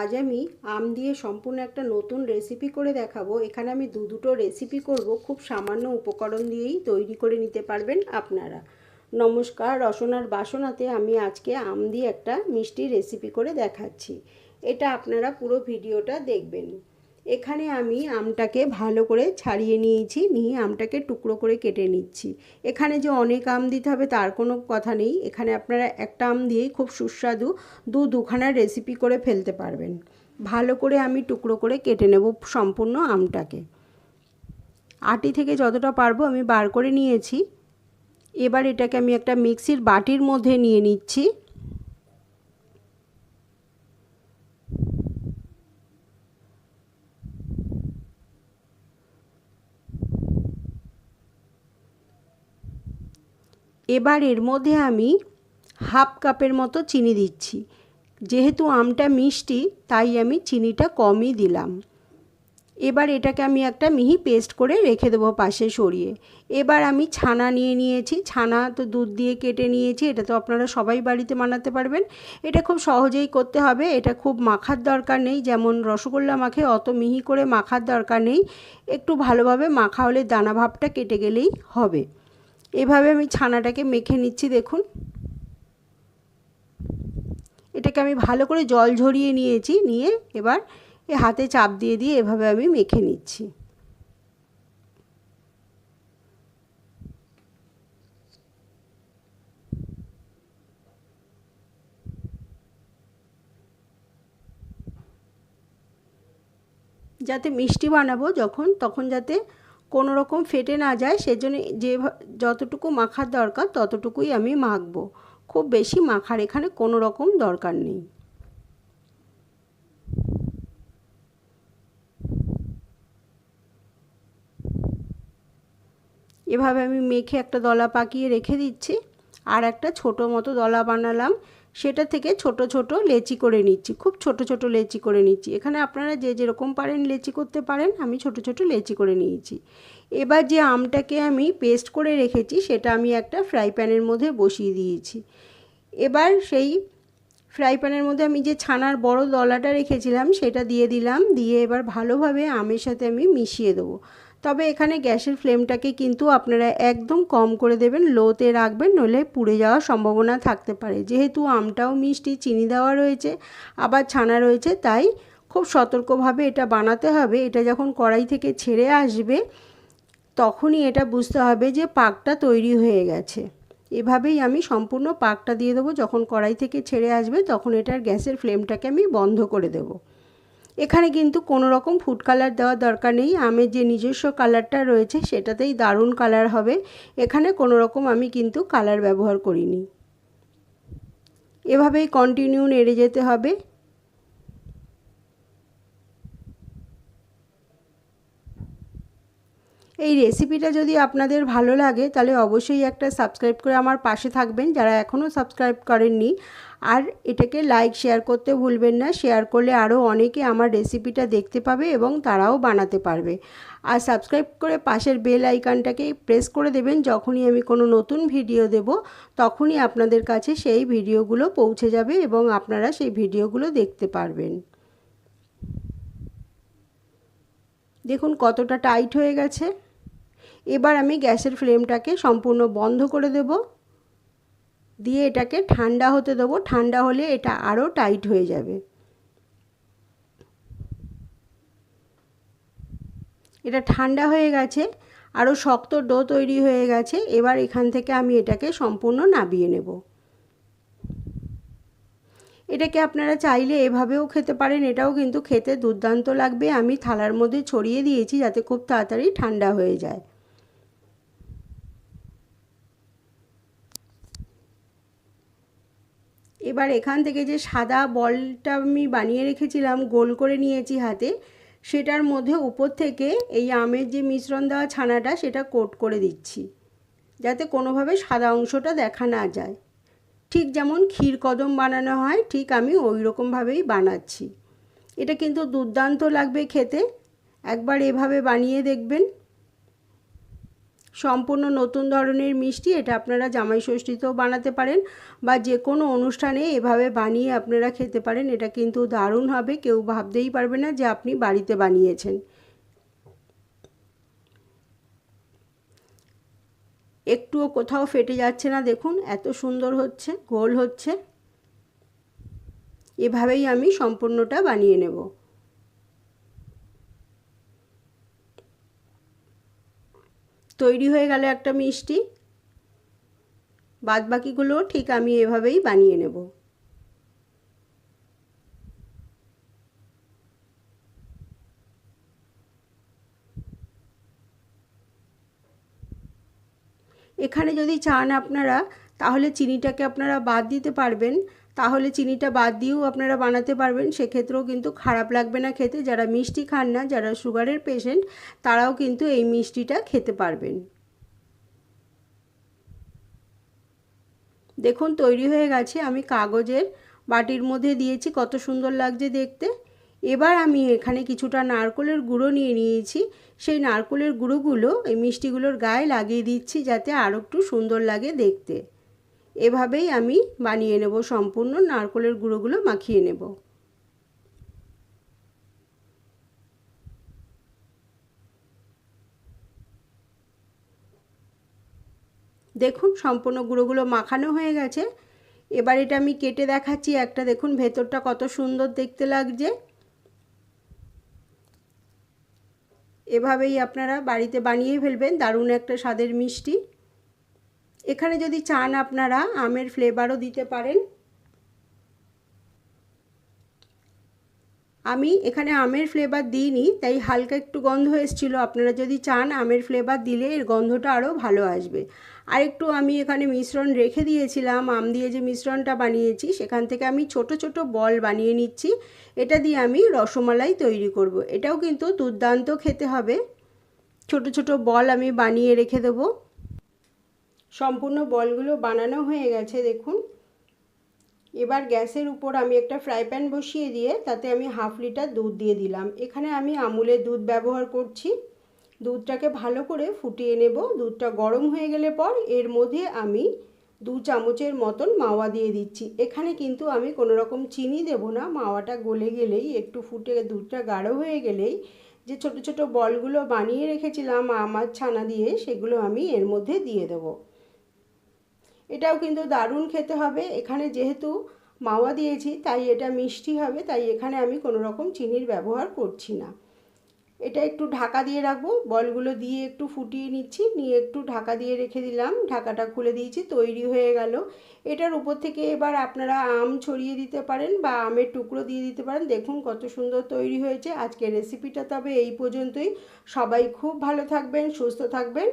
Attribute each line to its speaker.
Speaker 1: আজ আমি আম দিয়ে সম্পূর্ণ একটা নতুন রেসিপি করে দেখাবো। এখানে আমি দু দুটো রেসিপি করব। খুব সামান্য উপকরণ দিয়েই তৈরি করে নিতে পারবেন আপনারা। নমস্কার রসনার বাসনাতে আমি আজকে আম দিয়ে একটা মিষ্টি রেসিপি করে দেখাচ্ছি। এটা আপনারা পুরো ভিডিওটা দেখবেন। এখানে আমি আমটাকে ভালো করে ছাড়িয়ে নিয়েছি, নিয়ে আমটাকে টুকরো করে কেটে নিচ্ছি। এখানে যে অনেক আম দিতে হবে তার কোনো কথা নেই। এখানে আপনারা একটা আম দিয়েই খুব সুস্বাদু দু দুখানা রেসিপি করে ফেলতে পারবেন। ভালো করে আমি টুকরো করে কেটে নেব সম্পূর্ণ আমটাকে। আটি থেকে যতটা পারব আমি বার করে নিয়েছি। এবার এটাকে আমি একটা মিক্সির বাটির মধ্যে নিয়ে নিচ্ছি। এবার এর মধ্যে আমি হাফ কাপের মতো চিনি দিচ্ছি। যেহেতু আমটা মিষ্টি, তাই আমি চিনিটা কমই দিলাম। এবার এটাকে আমি একটা মিহি পেস্ট করে রেখে দেবো পাশে সরিয়ে। এবার আমি ছানা নিয়ে নিয়েছি। ছানা তো দুধ দিয়ে কেটে নিয়েছি। এটা তো আপনারা সবাই বাড়িতে বানাতে পারবেন। এটা খুব সহজেই করতে হবে। এটা খুব মাখার দরকার নেই। যেমন রসগোল্লা মাখে অত মিহি করে মাখার দরকার নেই। একটু ভালোভাবে মাখা হলে দানা ভাবটা কেটে গেলেই হবে। এভাবে আমি ছানাটাকে মেখে নিচ্ছি, দেখুন। এটাকে আমি ভালো করে জল ঝরিয়ে নিয়েছি, নিয়ে এবার এ হাতে চাপ দিয়ে দিয়ে এভাবে আমি মেখে নিচ্ছি। যাতে মিষ্টি বানাবো যখন, তখন যাতে কোনো রকম ফেটে না যায়, সেজন্য যে যতটুকু মাখার দরকার ততটুকুই আমি মাখবো। খুব বেশি মাখার এখানে কোনো রকম দরকার নেই। এভাবে আমি মেখে একটা দলা পাকিয়ে রেখে দিচ্ছি। আর একটা ছোটো মতো দলা বানালাম। সেটা থেকে ছোট ছোট লেচি করে নিচ্ছি। খুব ছোট ছোট লেচি করে নিচ্ছি। এখানে আপনারা যে যেরকম পারেন লেচি করতে পারেন, আমি ছোট ছোট লেচি করে নিয়েছি। এবার যে আমটাকে আমি পেস্ট করে রেখেছি, সেটা আমি একটা ফ্রাই প্যানের মধ্যে বসিয়ে দিয়েছি। এবার সেই ফ্রাই প্যানের মধ্যে আমি যে ছানার বড় দলাটা রেখেছিলাম, সেটা দিয়ে দিলাম। দিয়ে এবার ভালোভাবে আমের সাথে আমি মিশিয়ে দেবো। তবে এখানে গ্যাসের ফ্লেমটাকে কিন্তু আপনারা একদম কম করে দেবেন, লোতে রাখবেন, নইলে পুড়ে যাওয়ার সম্ভাবনা থাকতে পারে। যেহেতু আমটাও মিষ্টি, চিনি দেওয়া রয়েছে, আবার ছানা রয়েছে, তাই খুব সতর্কভাবে এটা বানাতে হবে। এটা যখন কড়াই থেকে ছেড়ে আসবে, তখনই এটা বুঝতে হবে যে পাকটা তৈরি হয়ে গেছে। এভাবেই আমি সম্পূর্ণ পাকটা দিয়ে দেবো। যখন কড়াই থেকে ছেড়ে আসবে, তখন এটার গ্যাসের ফ্লেমটাকে আমি বন্ধ করে দেবো। এখানে কিন্তু কোনো রকম ফুড কালার দেওয়ার দরকার নেই। আমের যে নিজস্ব কালারটা রয়েছে সেটাতেই দারুণ কালার হবে। এখানে কোনো রকম আমি কিন্তু কালার ব্যবহার করিনি। এভাবেই কন্টিনিউ নেড়ে যেতে হবে। এই রেসিপিটা যদি আপনাদের ভালো লাগে, তাহলে অবশ্যই একটা সাবস্ক্রাইব করে আমার পাশে থাকবেন, যারা এখনও সাবস্ক্রাইব করেননি। আর এটাকে লাইক শেয়ার করতে ভুলবেন না শেয়ার করলে আরও অনেকে আমার রেসিপিটা দেখতে পাবে এবং তারাও বানাতে পারবে। আর সাবস্ক্রাইব করে পাশের বেল আইকনটাকে প্রেস করে দেবেন, যখনই আমি কোনো নতুন ভিডিও দেব, তখনই আপনাদের কাছে সেই ভিডিওগুলো পৌঁছে যাবে এবং আপনারা সেই ভিডিওগুলো দেখতে পারবেন। দেখুন কতটা টাইট হয়ে গেছে। এবার আমি গ্যাসের ফ্লেমটাকে সম্পূর্ণ বন্ধ করে দেব। দিয়ে এটাকে ঠান্ডা হতে দেবো। ঠান্ডা হলে এটা আরও টাইট হয়ে যাবে। এটা ঠান্ডা হয়ে গেছে, আরও শক্ত ডো তৈরি হয়ে গেছে। এবার এখান থেকে আমি এটাকে সম্পূর্ণ নাবিয়ে নেব। এটাকে আপনারা চাইলে এভাবেও খেতে পারেন, এটাও কিন্তু খেতে দুর্দান্ত লাগবে। আমি থালার মধ্যে ছড়িয়ে দিয়েছি যাতে খুব তাড়াতাড়ি ঠান্ডা হয়ে যায়। এবার এখান থেকে যে সাদা বলটা আমি বানিয়ে রেখেছিলাম, গোল করে নিয়েছি হাতে, সেটার মধ্যে উপর থেকে এই আমের যে মিশ্রণ দেওয়া ছানাটা, সেটা কোট করে দিচ্ছি, যাতে কোনোভাবে সাদা অংশটা দেখা না যায়। ঠিক যেমন ক্ষীর কদম বানানো হয়, ঠিক আমি ওই রকমভাবেই বানাচ্ছি। এটা কিন্তু দুর্দান্ত লাগবে খেতে। একবার এভাবে বানিয়ে দেখবেন। সম্পূর্ণ নতুন ধরনের মিষ্টি, এটা আপনারা জামাই ষষ্ঠীতেও বানাতে পারেন বা যে কোনো অনুষ্ঠানে এভাবে বানিয়ে আপনারা খেতে পারেন। এটা কিন্তু দারুণ হবে, কেউ ভাবতেই পারবে না যে আপনি বাড়িতে বানিয়েছেন। একটুও কোথাও ফেটে যাচ্ছে না, দেখুন, এত সুন্দর হচ্ছে, গোল হচ্ছে। এভাবেই আমি সম্পূর্ণটা বানিয়ে নেব। তৈরি হয়ে গেল একটা মিষ্টি। বাদ বাকিগুলো ঠিক আমি এভাবেই বানিয়ে নেব। এখানে যদি চান আপনারা, তাহলে চিনিটাকে আপনারা বাদ দিতে পারবেন। তাহলে চিনিটা বাদ দিয়েও আপনারা বানাতে পারবেন। সেক্ষেত্রেও কিন্তু খারাপ লাগবে না খেতে। যারা মিষ্টি খান না, যারা সুগারের পেশেন্ট, তারাও কিন্তু এই মিষ্টিটা খেতে পারবেন। দেখুন, তৈরি হয়ে গেছে। আমি কাগজের বাটির মধ্যে দিয়েছি। কত সুন্দর লাগছে দেখতে। এবার আমি এখানে কিছুটা নারকলের গুঁড়ো নিয়ে নিয়েছি। সেই নারকলের গুঁড়োগুলো এই মিষ্টিগুলোর গায়ে লাগিয়ে দিচ্ছি যাতে আরও একটু সুন্দর লাগে দেখতে। এভাবেই আমি বানিয়ে নেব সম্পূর্ণ নারকলের গুঁড়োগুলো মাখিয়ে নেব। দেখুন, সম্পূর্ণ গুঁড়োগুলো মাখানো হয়ে গেছে। এবার এটা আমি কেটে দেখাচ্ছি। একটা দেখুন, ভেতরটা কত সুন্দর দেখতে লাগছে। এভাবেই আপনারা বাড়িতে বানিয়ে ফেলবেন, দারুণ একটা স্বাদের মিষ্টি। এখানে যদি চান আপনারা আমের ফ্লেভারও দিতে পারেন। আমি এখানে আমের ফ্লেভার দিইনি, তাই হালকা একটু গন্ধ এসেছিল। আপনারা যদি চান আমের ফ্লেভার দিলে এর গন্ধটা আরও ভালো আসবে। আর একটু আমি এখানে মিশ্রণ রেখে দিয়েছিলাম, আম দিয়ে যে মিশ্রণটা বানিয়েছি, সেখান থেকে আমি ছোট ছোট বল বানিয়ে নিচ্ছি। এটা দিয়ে আমি রসমালাই তৈরি করব। এটাও কিন্তু দুর্দান্ত খেতে হবে। ছোট ছোট বল আমি বানিয়ে রেখে দেবো। সম্পূর্ণ বলগুলো বানানো হয়ে গেছে, দেখুন। এবার গ্যাসের উপর আমি একটা ফ্রাই প্যান বসিয়ে দিয়ে তাতে আমি হাফ লিটার দুধ দিয়ে দিলাম। এখানে আমি আমুলের দুধ ব্যবহার করছি। দুধটাকে ভালো করে ফুটিয়ে নেব। দুধটা গরম হয়ে গেলে পর এর মধ্যে আমি দু চামচের মতন মাওয়া দিয়ে দিচ্ছি। এখানে কিন্তু আমি কোনো রকম চিনি দেব না। মাওয়াটা গলে গেলেই, একটু ফুটে দুধটা গাঢ় হয়ে গেলেই যে ছোট ছোট বলগুলো বানিয়ে রেখেছিলাম আমার ছানা দিয়ে, সেগুলো আমি এর মধ্যে দিয়ে দেবো। এটাও কিন্তু দারুণ খেতে হবে। এখানে যেহেতু মাওয়া দিয়েছি, তাই এটা মিষ্টি হবে, তাই এখানে আমি কোনো রকম চিনির ব্যবহার করছি না। এটা একটু ঢাকা দিয়ে রাখব, বলগুলো দিয়ে একটু ফুটিয়ে নিচ্ছি, নিয়ে একটু ঢাকা দিয়ে রেখে দিলাম, ঢাকাটা খুলে দিয়েছি, তৈরি হয়ে গেল। এটার উপর থেকে এবার আপনারা আম ছড়িয়ে দিতে পারেন বা আমের টুকরো দিয়ে দিতে পারেন। দেখুন কত সুন্দর তৈরি হয়েছে। আজকে রেসিপিটা তবে এই পর্যন্তই। সবাই খুব ভালো থাকবেন, সুস্থ থাকবেন।